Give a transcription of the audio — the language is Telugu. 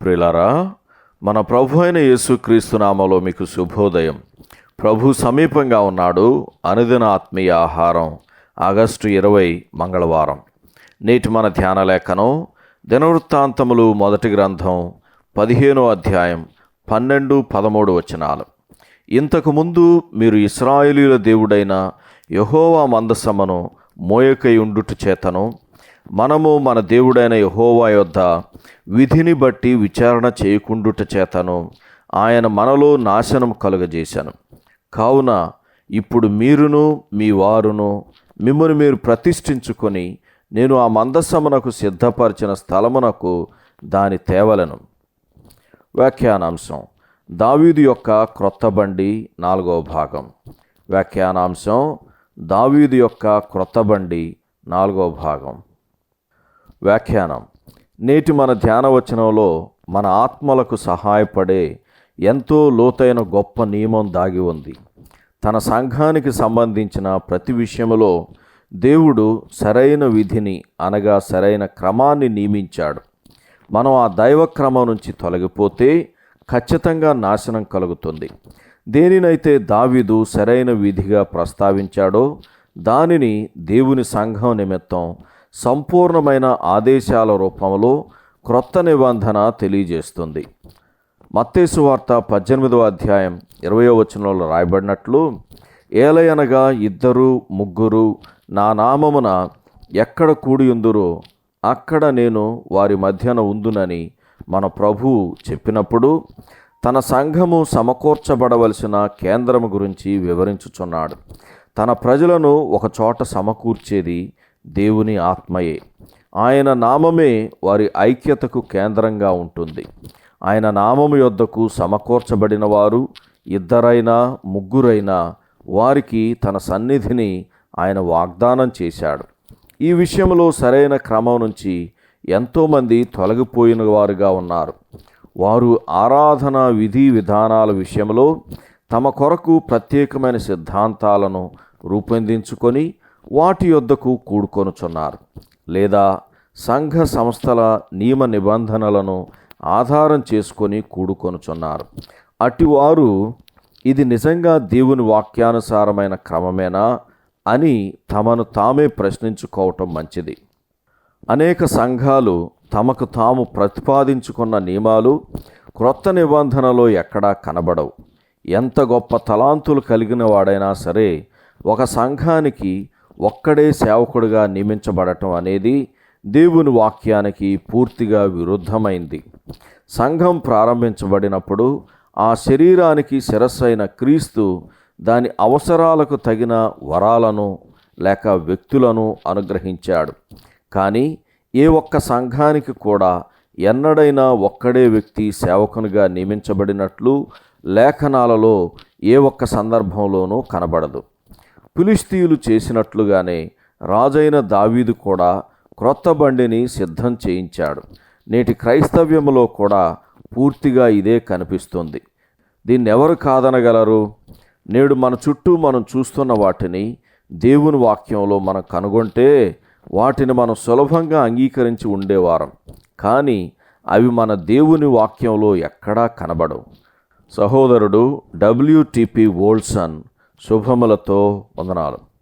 ప్రిలారా మన ప్రభు అయిన యేసుక్రీస్తు నామలో మీకు శుభోదయం. ప్రభు సమీపంగా ఉన్నాడు అనుదిన ఆత్మీయ ఆహారం ఆగస్టు ఇరవై మంగళవారం. నేటి మన ధ్యాన లేఖనం దినవృత్తాంతములు మొదటి గ్రంథం పదిహేనో అధ్యాయం పన్నెండు పదమూడు వచనాలు. ఇంతకుముందు మీరు ఇస్రాయేలీల దేవుడైన యహోవా మందసమ్మను మోయకై ఉండుట చేతను మనము మన దేవుడైన యహోవా యొద్ద విధిని బట్టి విచారణ చేయకుండుట చేతను ఆయన మనలో నాశనం కలుగజేశాను. కావున ఇప్పుడు మీరును మీ వారును మిమ్మల్ని మీరు ప్రతిష్ఠించుకొని నేను ఆ మందసమునకు సిద్ధపరిచిన స్థలమునకు దాని తేవలను. వ్యాఖ్యానాంశం. దావీదు యొక్క క్రొత్త బండి నాలుగవ భాగం. వ్యాఖ్యానాంశం. దావీదు యొక్క క్రొత్త బండి నాలుగవ భాగం. వ్యాఖ్యానం. నేటి మన ధ్యానవచనంలో మన ఆత్మలకు సహాయపడే ఎంతో లోతైన గొప్ప నియమం దాగి ఉంది. తన సంఘానికి సంబంధించిన ప్రతి విషయంలో దేవుడు సరైన విధిని అనగా సరైన క్రమాన్ని నియమించాడు. మనం ఆ దైవ క్రమం నుంచి తొలగిపోతే ఖచ్చితంగా నాశనం కలుగుతుంది. దేనినైతే దావీదు సరైన విధిగా ప్రస్తావించాడో దానిని దేవుని సంఘం నిమిత్తం సంపూర్ణమైన ఆదేశాల రూపంలో క్రొత్త నిబంధన తెలియజేస్తుంది. మత్తేసు వార్త పద్దెనిమిదవ అధ్యాయం ఇరవయో వచనంలో రాయబడినట్లు ఏలయనగా ఇద్దరు ముగ్గురు నా నామమున ఎక్కడ కూడియుందురో అక్కడ నేను వారి మధ్యన ఉందునని మన ప్రభువు చెప్పినప్పుడు తన సంఘము సమకూర్చబడవలసిన కేంద్రము గురించి వివరించుచున్నాడు. తన ప్రజలను ఒక చోట సమకూర్చేది దేవుని ఆత్మయే. ఆయన నామమే వారి ఐక్యతకు కేంద్రంగా ఉంటుంది. ఆయన నామము యొద్దకు సమకూర్చబడిన వారు ఇద్దరైనా ముగ్గురైనా వారికి తన సన్నిధిని ఆయన వాగ్దానం చేశాడు. ఈ విషయంలో సరైన క్రమం నుంచి ఎంతోమంది తొలగిపోయిన వారుగా ఉన్నారు. వారు ఆరాధన విధి విధానాల విషయంలో తమ కొరకు ప్రత్యేకమైన సిద్ధాంతాలను రూపొందించుకొని వాటి యొద్దకు కూడుకొనుచున్నారు. లేదా సంఘ సంస్థల నియమ నిబంధనలను ఆధారం చేసుకొని కూడుకొనుచున్నారు. అటివారు ఇది నిజంగా దేవుని వాక్యానుసారమైన క్రమమేనా అని తమను తామే ప్రశ్నించుకోవటం మంచిది. అనేక సంఘాలు తమకు తాము ప్రతిపాదించుకున్న నియమాలు క్రొత్త నిబంధనలో ఎక్కడా కనబడవు. ఎంత గొప్ప తలాంతులు కలిగిన వాడైనా సరే ఒక సంఘానికి ఒక్కడే సేవకుడిగా నియమించబడటం అనేది దేవుని వాక్యానికి పూర్తిగా విరుద్ధమైంది. సంఘం ప్రారంభించబడినప్పుడు ఆ శరీరానికి శిరస్సైన క్రీస్తు దాని అవసరాలకు తగిన వరాలను లేక వ్యక్తులను అనుగ్రహించాడు. కానీ ఏ ఒక్క సంఘానికి కూడా ఎన్నడైనా ఒక్కడే వ్యక్తి సేవకునిగా నియమించబడినట్లు లేఖనాలలో ఏ ఒక్క సందర్భంలోనూ కనబడదు. ఫిలిస్తీయులు చేసినట్లుగానే రాజైన దావీదు కూడా క్రొత్త బండిని సిద్ధం చేయించాడు. నేటి క్రైస్తవ్యములో కూడా పూర్తిగా ఇదే కనిపిస్తుంది. దీన్ని ఎవరు కాదనగలరు? నేడు మన చుట్టూ మనం చూస్తున్న వాటిని దేవుని వాక్యంలో మనం కనుగొంటే వాటిని మనం సులభంగా అంగీకరించి ఉండేవారం. కానీ అవి మన దేవుని వాక్యంలో ఎక్కడా కనబడవు. సహోదరుడు డబ్ల్యూటిపి వోల్సన్ శుభములతో వందనాలు.